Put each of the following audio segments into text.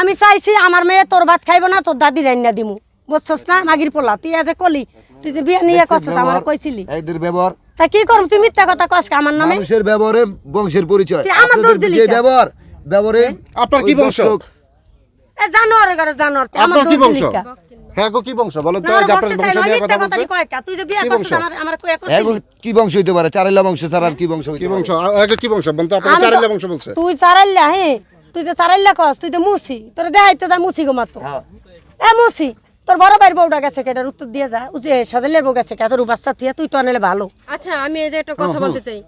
আমি চাইছি আমার মেয়ে তোর ভাত খাইবো না তোর দাদি রান্না দিমু। বুঝছস না? মাগির পোলা তুই আজ কলি তুই যে বিয়ে নিয়ে করছস আমার কইছিলি। এদের ব্যবহার। তা কি করব? তুই মিথ্যা কথা কস আমার নামে? মানুষের ব্যবহারে বংশের পরিচয়। তুই আমার দোষ দিলি কেন? ব্যবহার ব্যবহারে আপনার কি বংশ? এ জানোয়ার ঘরে জানোয়ার তুই আমার কি দোষ বংশ? দিলি কা? হ্যাঁ গো কি বংশ? বলো তো এই আপনার বংশ নিয়ে কথা কা? তুই যে বিয়ে করছিস বংশ? আমার আমার কয়ে এগো করছিলি কি বংশ হইতে পারে? চারেলা বংশ ছাড়া আর কি বংশ হইতে কি বংশ? আগে কি বংশ? আপনার আমি তো- বংশ বলছে। তুই চারাইলা হ্যাঁ? তুই যে চারাইলা কস তুই তো মুসি তোর দেখাইতে যা মুসি গো মাতো হ্যাঁ। এ মুসি তোর বড় ভাইয়ের বউটা গেছে কেটার উত্তর দিয়ে যা উজে সাজালের বউ গেছে কে তোর বাচ্চা তুই তুই তো আনলে ভালো আচ্ছা আমি এই যে একটা কথা বলতে চাই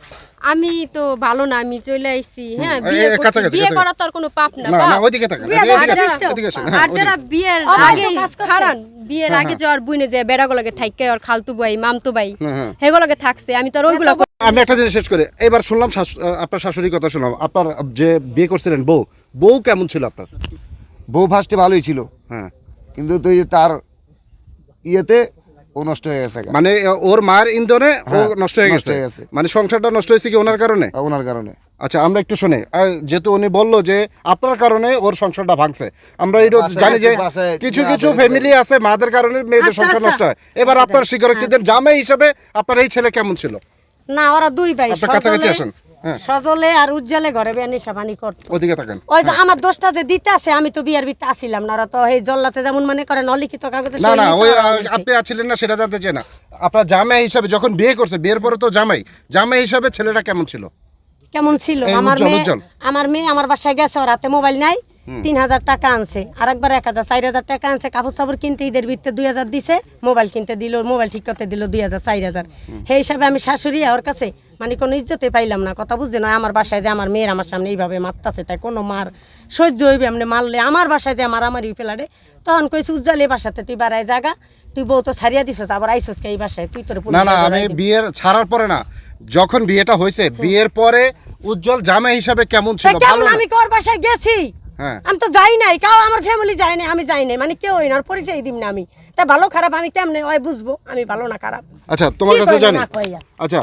আমি তো ভালো না আমি চলে আইছি হ্যাঁ বিয়ে করছি। বিয়ে করা তো আর কোনো পাপ না না ওইদিকে তাকান বিয়ে এদিকে আর যারা- আর হ্যাঁ। বিয়ের আগে। খারান বিয়ের আগে যাওয়ার বুইনে যে বেড়াগুলোকে থাইকে আর খালতু ভাই মামতু ভাই হ্যাঁ, হ্যাঁ। হেগুলোকে থাকছে আমি তো আর ওইগুলো আমি একটা জিনিস শেষ করে এবার শুনলাম আপনার শাশুড়ির কথা শুনলাম আপনার যে বিয়ে করছিলেন বউ বউ কেমন ছিল আপনার? বউ ফার্স্টে ভালোই ছিল হ্যাঁ। কিন্তু তুই যে তার ইয়েতে ও নষ্ট হয়ে গেছে মানে ওর মায়ের ইন্ধনে ও হ্যাঁ, নষ্ট হয়ে গেছে। মানে সংসারটা নষ্ট হয়েছে কি ওনার কারণে? ওনার কারণে। আচ্ছা আমরা একটু শুনি। যেহেতু উনি বলল যে আপনার কারণে ওর সংসারটা ভাঙছে আমরা এটা জানি যে কিছু কিছু ফ্যামিলি আছে মাদের কারণে মেয়েদের আচ্ছা, সংসার আচ্ছা। নষ্ট হয়। এবার আপনার স্বীকারোক্তি দেন জামাই হিসাবে আপনার এই ছেলে কেমন ছিল? না ওরা দুই ভাই আপনার কাছাকাছি আসেন, হ্যাঁ। সজলে আর উজ্জ্বলে ঘরে বিয়ে নেশা পানি করতো। ওদিকে থাকেন। ওই যে আমার দোষটা যে দিতে আছে আমি তো বিয়ার বিতে আসিলাম না ওরা তো এই জল্লাতে যেমন মনে করেন অলিখিত কাগজে না না ওই। আপনি আছিলেন না সেটা জানতে চাই না। আপনার জামাই হিসাবে যখন বিয়ে করছে বিয়ের পরে তো জামাই জামাই হিসাবে ছেলেটা কেমন ছিল? কেমন ছিল? আমার মেয়ে আমার মেয়ে আমার বাসায় গেছে ওর হাতে মোবাইল নাই তিন হাজার টাকা আনছে। আর একবার এক হাজার চার হাজার টাকা আনছে কাপড় সাপড় কিনতে ঈদের ভিত্তে দুই হাজার দিছে মোবাইল কিনতে দিল মোবাইল ঠিক করতে দিল দুই হাজার চার হাজার। সেই হিসাবে আমি শাশুড়ি ওর কাছে মানে কোনো ইজ্জতে পাইলাম না। কথা বুঝছে না আমার বাসায় যে আমার মেয়ের আমার সামনে এইভাবে মারতাছে তাই কোনো মার সহ্য হইবে এমনি মারলে। আমার বাসায় যে মারামারি ফেলারে তখন কইছি উজ্জ্বল বাসাতে তুই বাড়াই জাগা। তুই বউ তো ছাড়িয়া দিছস আবার আইসস কে এই বাসায়? তুই তোর না না আমি বিয়ের ছাড়ার পরে না যখন বিয়েটা হয়েছে বিয়ের পরে উজ্জ্বল জামাই হিসাবে কেমন ছিল? কেমন? ভালো আমি কার বাসায় গেছি? হ্যাঁ। আমি তো যাই নাই কাউ আমার ফ্যামিলি যায় নাই আমি যাই নাই মানে কেউ না পরিচয় দিম না আমি। তা ভালো খারাপ আমি কেমনে? ওই বুঝব আমি ভালো না খারাপ। আচ্ছা তোমার কাছে জানি? আচ্ছা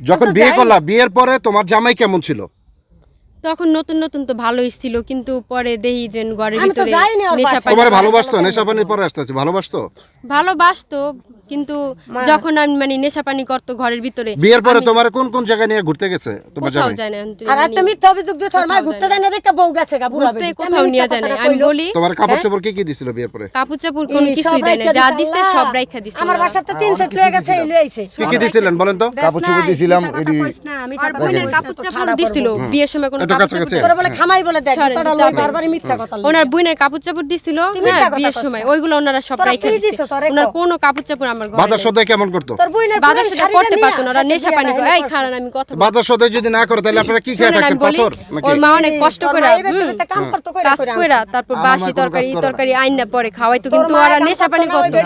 যখন বিয়ে করলা বিয়ের পরে তোমার জামাই কেমন ছিল? তখন নতুন নতুন তো ভালোই ছিল কিন্তু পরে দেখি যে ঘরের আমি তো ভিতরে যাইনি নেশা পানি তোমার ভালোবাসতো? নেশা পানির পরে আসতে আছে ভালোবাসতো? ভালোবাসতো কিন্তু যখন আমি মানে নেশা পানি করতো ঘরের ভিতরে বিয়ের পরে তোমার কোন কোন জায়গায় নিয়ে ঘুরতে গেছে? তোমার কোথাও জামাই যায় না তো আর একটা মিথ্যা অভিযোগ দিয়ে ঘুরতে যায় না দেখে বউ গেছে গা বুড়া বেটি। কোথাও নিয়ে মিথ্যা যায় না আমি বলি তোমার কাপড় চোপড় কি কি দিছিল বিয়ের পরে? কাপড় চাপড় কোনো কিছুই সব দেয় না যা দিছে সব রাইখা দিছে। আমার বাসাতে তিন সেট লয়ে গেছে এই লয়ে আইছে। কি কি দিছিলেন বলেন তো? কাপড় চোপড় দিছিলাম, এডি- আর বোনের কাপড় চাপড় দিছিল বিয়ের সময় কোনো কাপড় চাপড় বলে খামাই বলে দেখ তোরা। লই বারবারই মিথ্যা কথা। ওনার বুইনের কাপড় চাপড় দিছিল হ্যাঁ বিয়ের সময়। ওইগুলো ওনারা সব রাইখা দিছে ওনার? কোনো কাপড় চাপড় আমার বাজার সদাই কেমন করতো? বাজার পুরো করতে পারতো না ওরা নেশা পানি এই খারান আমি কথা বাজার সদাই যদি না করে তাহলে আপনারা কি খেয়ে পাথর ওর মা অনেক কষ্ট করে। কাম করতো কইরা তারপর বাসি তরকারি। তরকারি আইনা পরে খাওয়াইতো কিন্তু ওরা নেশা পানি করতো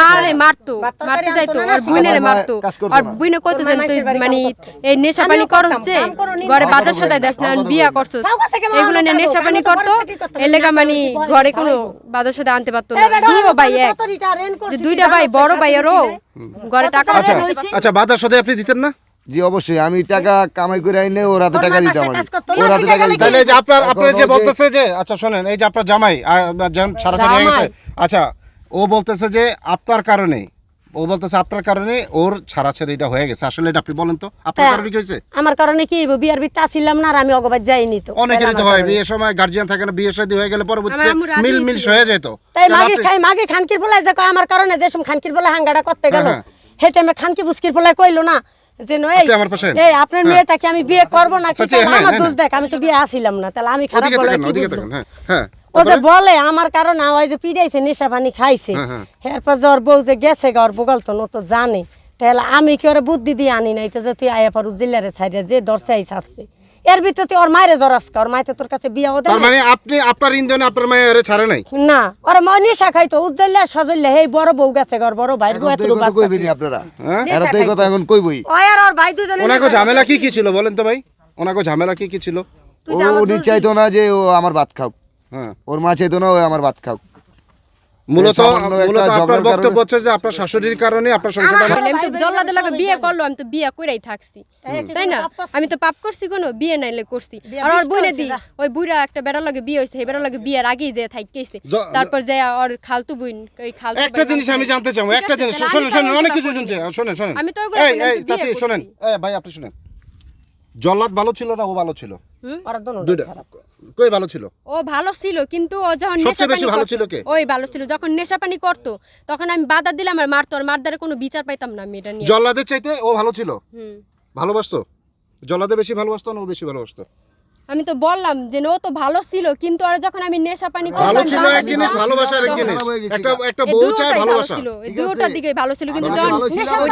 মারে মারতো মারতে যাইতো আর বুইনেরে মারতো। আর বুইনে কইতো তোর যে মা তুই মানে এই নেশা পানি করছে ঘরে বাজার সদাই দেশ না বিয়া কেমন এগুলো নিয়ে নেশা পানি করতো পারছে কি করতে এর লেগা মানে ঘরে কোনো। বাজার সদাই আনতে পারতো না আমি ভাই এক করছি, দুইটা ভাই বড় ঘরে টাকা। লইছি? আচ্ছা বাদার সদাই আপনি দিতেন না? জি অবশ্যই। আমি টাকা কামাই করে আইনে ও হাতে টাকা ও টাকা তাহলে যে আপনার আপনার যে বলতেছে যে আচ্ছা শোনেন এই যে আপনার জামাই সারা হয়ে গেছে। আচ্ছা ও বলতেছে যে আপনার কারণে ও বলতেছে আপনার কারণে ওর ছাড়াছাড়িটা হয়ে গেছে। আসলে এটা আপনি বলেন তো আপনার কারণে কি হয়েছে? আমার কারণে কি? বিয়ার ভিত্তে আসিলাম না আর আমি অগবাদ যাইনি তো। অনেকেরই তো হয় বিয়ের সময় গার্জিয়ান থাকে না বিয়ে শাদী হয়ে গেলে পরবর্তীতে মিল মিল। হয়ে যেত। তাই মাগি খাই মাগি খানকির পোলায় যে কয় আমার কারণে যে খানকির পোলা হাঙ্গাটা করতে গেল। হ্যাঁ, সেই টাইমে খানকি বুসকির পোলায় কইলো না যে নয় এই আপনার মেয়েটাকে আমি বিয়ে করব না চাচি, হ্যাঁ, আমার হ্যাঁ, দোষ দেখ আমি তো বিয়ে আসিলাম না। তাহলে আমি খারাপ বলে কি হ্যাঁ হ্যাঁ। ও যে বলে আমার কারণে ওই যে পিড়াইছে নেশা পানি খাইছে। হ্যাঁ, হ্যাঁ। এরপর যে ওর বউ যে গেছে গা ওর বগল তো নো তো জানে। তাহলে আমি কি ওরে বুদ্ধি দিয়ে আনি নাই? তো যে তুই আয়া পারু জিল্লারে ছাইরে যে দর্শে আইস আসছে। এর ভিতরে তুই ওর মায়ের জরাসকা ওর মাইতে তোর কাছে বিয়া ওদের তার মানে আপনি আপনার ইন্ধনে আপনার মায়ের ছাড়ে নাই? না ওরা মা নেশা খাইতো উজ্জ্বল্লা সজল্লা হেই বড় বউ গেছে গর বড় ভাইয়ের এত এই কথা কইবেনি বাচ্চা। আপনারা হ্যাঁ? এরা তো এই কথা এখন কইবই। ওই আর ওর ভাই দুজনে ওনাকে ঝামেলা কি কি ছিল বলেন তো ভাই? ওনাকে ঝামেলা কি কি ছিল? ও যে আমার উনি চাইতো না যে ও আমার ভাত খাও। হ্যাঁ। ওর মা চাইতো না ও আমার ভাত খাও। মূলত মূলত আপনার বক্তব্য হচ্ছে যে আপনার শাশুড়ির কারণে আপনার সংসারটা আমি তো জল্লাদের লাগে বিয়ে করল আমি তো বিয়ে করেই থাকছি। তাই না? পাপ করছি? আমি তো পাপ করছি কোনো বিয়ে নাইলে করছি। আর ওর দি ওই বুড়া একটা বেড়ার লাগে বিয়ে হয়েছে এই বেড়ার লাগে বিয়ের আগেই যে থাইকেছে তারপর যে ওর খালতু বোন ওই খালতু একটা জিনিস আমি জানতে চাই একটা জিনিস শোনেন আমি তো শোনেন অনেক কিছু শুনছে। শোনেন শোনেন। আমি তো এই এই চাচি শোনেন। এই ভাই আপনি শুনেন। জল্লাদ ভালো ছিল না ও ভালো ছিল? দুইটা। কই ভালো ছিল? ও ভালো ছিল কিন্তু ও যখন সবচেয়ে নেশা বেশি পানি ভালো ছিল কে? ওই ভালো ছিল। যখন নেশা পানি করতো তখন আমি বাধা দিলাম আর মারতো আর মারদারে কোনো বিচার পাইতাম না মেয়েটা নিয়ে। জল্লাদের চাইতে ও ভালো ছিল? হুম। ভালোবাসতো? জল্লাদে বেশি ভালোবাসতো না ও বেশি ভালোবাসতো? আমি তো বললাম যে ও তো ভালো ছিল কিন্তু আর যখন আমি নেশা পানি ভালো করতাম, ছিল এক জিনিস ভালোবাসা এক জিনিস। হয়ে একটা একটা এই বউ চায় ভালোবাসা। দুটোটার দিকে ভালো ছিল কিন্তু যখন নেশা হয়ে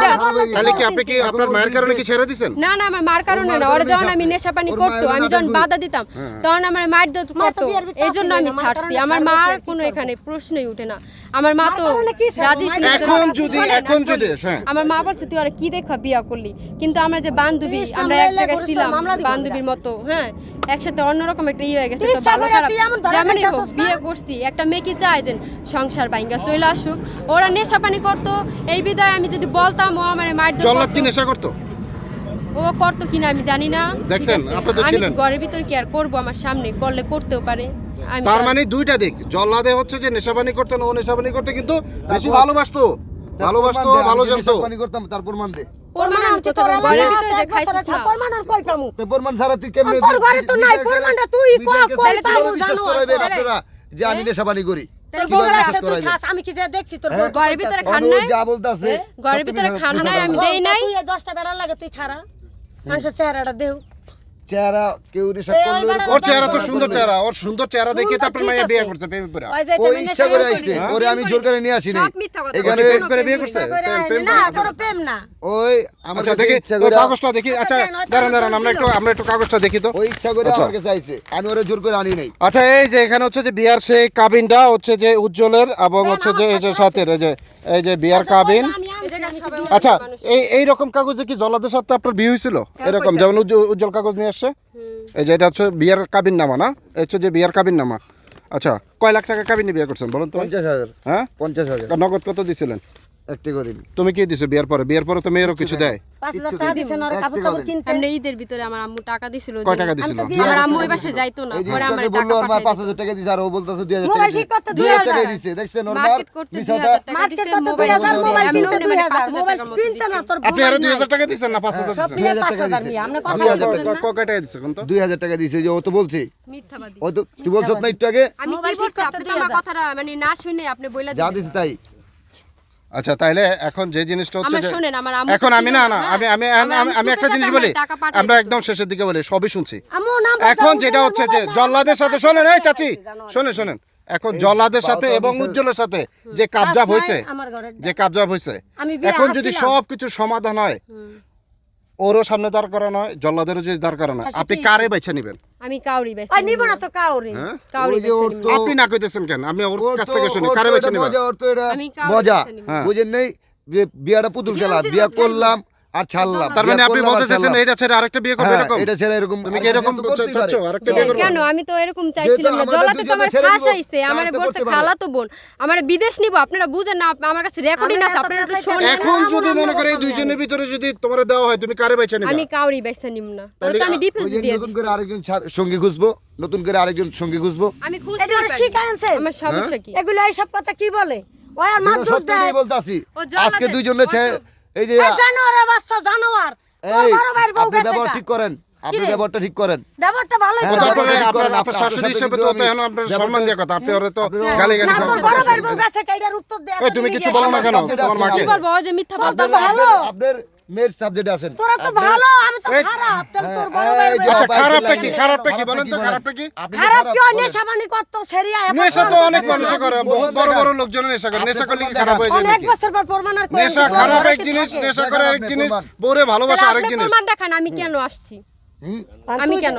তাহলে কি আপনি কি আপনার মায়ের কারণে কি ছেড়ে দিছেন? না না আমার মার কারণে না। ওরা যখন আমি নেশা পানি করতো আমি যখন বাধা দিতাম তখন আমার মায়ের দোষ মা তো করতো বিয়ের জন্য আমি ছাড়ছি। আমার মার কোনো এখানে প্রশ্নই উঠে না। আমার মা তো রাজি ছিল এখন যদি এখন যদি হ্যাঁ। আমার মা বলছে তুই আর কি দেখা বিয়া করলি? কিন্তু আমরা যে বান্ধবী আমরা আমরা এক জায়গায় ছিলাম বান্ধবীর মতো হ্যাঁ একসাথে অন্যরকম একটা ইয়ে হয়ে গেছে তো ভালো খারাপ। হোক বিয়ে করছি একটা মেয়ে কি চায় যে সংসার বাইঙ্গা চলে আসুক। ওরা নেশা পানি করতো এই বিদায় আমি যদি বলতাম ও আমার মায়ের জল্লাদ কি নেশা করতো? ও করতো কিনা আমি জানি না। দেখছেন, আপনি তো আমি ঘরের ভিতরে কি আর করব? আমার সামনে করলে করতেও পারে। আমি তার মানে দুইটা দিক জল্লাদে হচ্ছে যে নেশাবানি করতো না ও নেশাবানি করতো কিন্তু বেশি ভালোবাসতো। ভালোবাসতো ভালো জানতো। পানি করতাম তার প্রমাণ দে। প্রমাণ আনতে তোরা ভিতরে যে খাইছিস না। প্রমাণ আর কই পামু? তো প্রমাণ ছাড়া তুই কেমনে তোর ঘরে তো নাই প্রমাণটা, তুই নিজের কই- কীভাবে জানো? আপনারা যে আমি নেশাবানি করি। তোর কীভাবে আছে, তুই খাস, আমি কি যে দেখছি তোর হ্যাঁ? বউ ঘরের ভিতরে খান নাই? যা বলতাছে ঘরের ভিতরে খান নাই আমি দেই নাই। তুই বেড়ার লাগে তুই খারা। মানুষের চেহারাটা দেও চেহারা কেউ করল ওর চেহারা তো সুন্দর চেহারা ওর সুন্দর চেহারা দেখে তো সুন্দর, মাইয়া বিয়ে করছে প্রেমে ও ইচ্ছা করে আইছে। ওরে আমি জোর করে নিয়ে আসি নাই সব মিথ্যা কথা। এখানে প্রেম করে বিয়ে করছে? না, কোনো প্রেম না। ওই আচ্ছা দেখি ওই কাগজটা দেখি। আচ্ছা দাঁড়ান দাঁড়ান আমরা একটু আমরা একটু কাগজটা দেখি তো। ওই ইচ্ছা করে আচ্ছা। আমার কাছে আইছে। আমি ওরে জোর করে আনি নাই। আচ্ছা এই যে এখানে হচ্ছে যে বিয়ার সেই কাবিনটা হচ্ছে যে উজ্জ্বলের এবং হচ্ছে যে এই যে সাথের এই যে এই যে বিয়ার কাবিন। আচ্ছা এই এই রকম কাগজে কি জলাদের সাথে আপনার বিয়ে হয়েছিল? এরকম যেমন উজ্জ্বল উজ্জ্বল কাগজ নিয়ে আসছে? এই যে এটা হচ্ছে বিয়ার কাবিন নামা না? এই হচ্ছে যে বিয়ার কাবিন নামা আচ্ছা কয় লাখ টাকা কাবিনে বিয়ে করছেন বলুন তো পঞ্চাশ হাজার। হ্যাঁ? পঞ্চাশ হাজার। নগদ কত দিছিলেন? একটি দিন তুমি কি দিছো বিয়ার পরে? বিয়ার পরে তো মেয়েরও কিছু দেয়। পাঁচ হাজার টাকা দিছেন, ওরা কাপড় চাপড় কিনতে। এমনি ঈদের ভিতরে আমার আম্মু টাকা দিছিল কয় টাকা দিছিল? আমি তো বিয়ে আমার আম্মু ওই বাসে যাইতো না। পরে আমার বলল ওর মা পাঠাই পাঁচ দিছে। হাজার টাকা দিছে আর ও বলতেছে দুই হাজার মোবাইল ঠিক করতে 2000 টাকা দিছে দেখছেন ওর মা মার্কেট করতে 2000 টাকা মার্কেট করতে 2000, মোবাইল কিনতে 2000, মোবাইল কিনতে না, তোর আপনি মোবাইল আরও দুই নাই। হাজার টাকা দিচ্ছেন না পাঁচ হাজার সব মিলে হাজার পাঁচ টাকা হাজার দিছে। নিয়ে, আপনি দুই কথা হাজার না? কয় টাকা দিছে কোন তো? দুই হাজার টাকা দিছে যে ও তো বলছে। মিথ্যাবাদী। ও তো তুই বলছ না একটু আগে? আমি কি বলছি? আপনি তো আমার কথাটা মানে না শুনে আপনি বইলা যা দিছে তাই আচ্ছা তাইলে এখন যে জিনিসটা হচ্ছে আমার এখন আমি না না? আমি আমি আমি একটা জিনিস বলি আমার একদম শেষের দিকে বলি সবই শুনছি। এখন যেটা হচ্ছে যে জল্লাদের সাথে শোনেন এই চাচি। শোনেন শোনেন এখন জল্লাদের সাথে এবং উজ্জ্বলের সাথে যে কাবজাব হয়েছে যে কাবজাব হয়েছে এখন যদি সবকিছু সব কিছু সমাধান হয় ওরও সামনে দাঁড় করানো হয় জল্লাদেরও যদি দাঁড় করানো হয়। আচ্ছা, আপনি কারে বেছে নেবেন? আমি কাউরি বেছে ওই নিব না তো কাউরি। হ্যাঁ? কাউরি নিব। আপনি না কইতেছেন কেন? আমি ওর কাছ থেকে শুনি কারে বেছে নেবেন? মজা, ওর তো এটা আমি কাউরে মজা বেছে নিব। হ্যাঁ। বুঝেন নাই যে বিয়াটা পুতুল খেলা বিয়া করলাম আর ছাড়লাম তার মানে আপনি বলতে চাইছেন এটা ছেড়ে আরেকটা বিয়ে করবে হ্যাঁ, এরকম? এটা ছেড়ে এরকম তুমি কি এরকম তো করতেই চাচ্ছ। আরেকটা বিয়ে করবে? কেন আমি তো এরকম চাইছিলাম না। আমাদের জলাতে তো দুজনে ফাঁস আইছে আমার তাহলে বলছে খালা তো বোন আমার বিদেশ নিব আপনারা বুঝেন না আমার কাছে রেকর্ডিং আমরা আছে আপনারা একটু শোনেন। এখন যদি মনে করে এই দুইজনের ভিতরে যদি তোমার দেওয়া হয় তুমি কারে বেছে নিবে? আমি কাউরি নিব না। ওরা তো আমি ডিফেন্স দিয়ে নতুন দিছি। করে আরেকজন সঙ্গী খুঁজবো নতুন করে আরেকজন সঙ্গী খুঁজবো। আমি খুঁজতে পারি। আমার সমস্যা কি? এগুলো এইসব কথা কি বলে? ওই আর দোষ দেয়। সত্যি বলতে আসি আজকে দুইজনে এই যে জানোয়ার জানোয়ারের বাচ্চা জানোয়ার। তোর বড় ভাইয়ের বউ গেছে ব্যাপার ঠিক করেন আপনি ব্যাপারটা ঠিক করেন। ব্যাপারটা ভালো হ্যাঁ, আপনার আপনার শাশুড়ি হিসেবে তো এখন আপনার সম্মান দেওয়ার কথা আপনি ওরে তো গালি গালি না তোর বড় ভাইয়ের বউ গেছে কাইডার উত্তর দে তুমি কিছু বলো না কেন? তোমার মাকে। কি বলব যে মিথ্যা বলতো ভালো আপনার মেয়ের সাবজেক্ট আছেন। তোরা তো ভালো আমি তো খারাপ। তাহলে তোর বড় বউ- আচ্ছা খারাপটা কি? খারাপটা কি? বলেন তো? খারাপটা কি? খারাপ কি বলেন। নেশা পানি করতো সেরিয়া এখন নেশা তো অনেক মানুষ করে। বহুত বড় বড় লোকজন নেশা করে। নেশা করলে কি খারাপ হয়ে যায় অনেক বছর পর প্রমাণ আর নেশা খারাপ এক জিনিস নেশা দেখেন করে আরেক জিনিস। বউরে ভালোবাসা আরেক জিনিস। প্রমাণ দেখান আমি কেন আসছি? হুম? আমি কেন